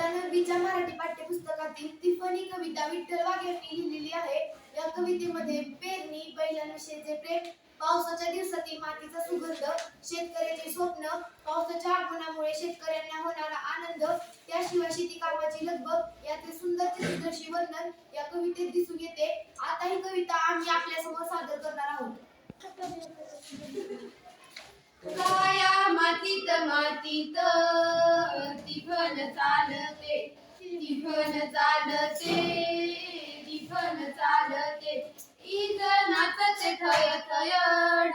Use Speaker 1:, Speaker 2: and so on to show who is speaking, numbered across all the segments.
Speaker 1: इयत्ता नववीच्या मराठी पाठ्यपुस्तकातील तिफनी कविता विठ्ठल वाघ यांनी लिहिलेली आहे. या कवितेमध्ये पेरणी बैलांविषयीचे प्रेम पावसाच्या दिवसातील मातीचा सुगंध शेतकऱ्याचे स्वप्न पावसाच्या आगमनामुळे शेतकऱ्यांना होणारा आनंद त्याशिवाय शेती कामाची लगबग याचे सुंदर चित्रदर्शी वर्णन या कवितेत दिसून येते. आता ही कविता आम्ही आपल्यासमोर सादर करणार आहोत.
Speaker 2: मातीत मातीत तिफन चालते तिफन चालते तिफन चालते. इज नाचते थय थय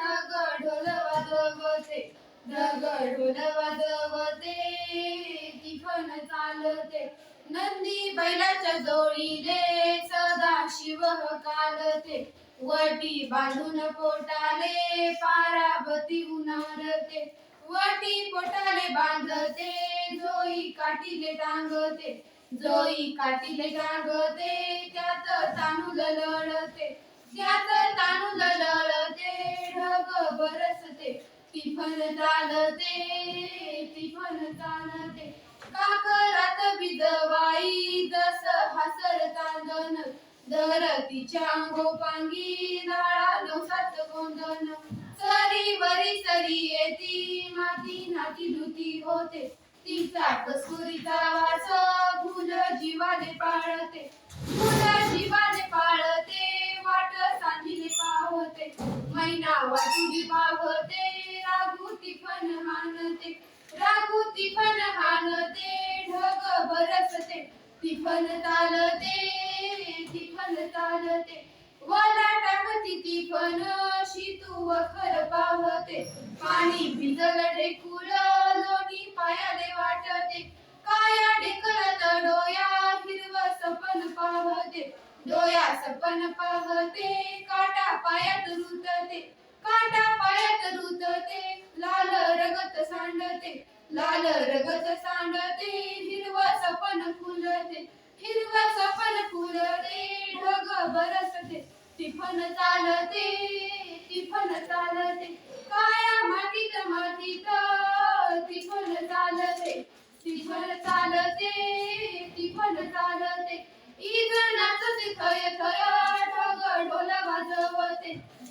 Speaker 2: ढग ढोल वाजवते ढग ढोल वाजवते तिफन चालते. नंदी बैलाच्या जोडीले सदा शिव कालते वटी बांधून पोटाले पारावती उन्हाळते. वटी पोटाले बांधते जोई काठीले टांगते जोई काठीले टांगते त्यात तानूल लढते त्यात तानूल लढते ढग बरसते तिफन चालते तिफन चालते. काकरात बिदवाई जस हासर तांदन धरतीच्या अंगोपांगी नाळा नवसात गोंदन सरी वरी सरी येती माती धुती होते. तिचा कस्तुरीचा वास फुल जीवाने पाळते. फुल जीवाने पाळते वाट सांगिले पाहते. मैना वाटुली पाहते रागुती पण हानते रागुती पण हानते ढग बरसते. तिफन चालते तिफन चालते. वाला टाकती तिफन शितू वखर पाहते. पाणी भिजल ढेकुळ पाहते डोया सपन पाहते काटा पायात रुतते काटा पायात रुतते लाल रगत सांडते लाल रगत सांडते हिरव सपन फुलते हिरव सपन फुलते ढग बरसते तिफन चालते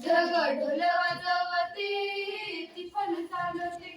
Speaker 2: ढग ढोल वाजवते ती पण चालवते.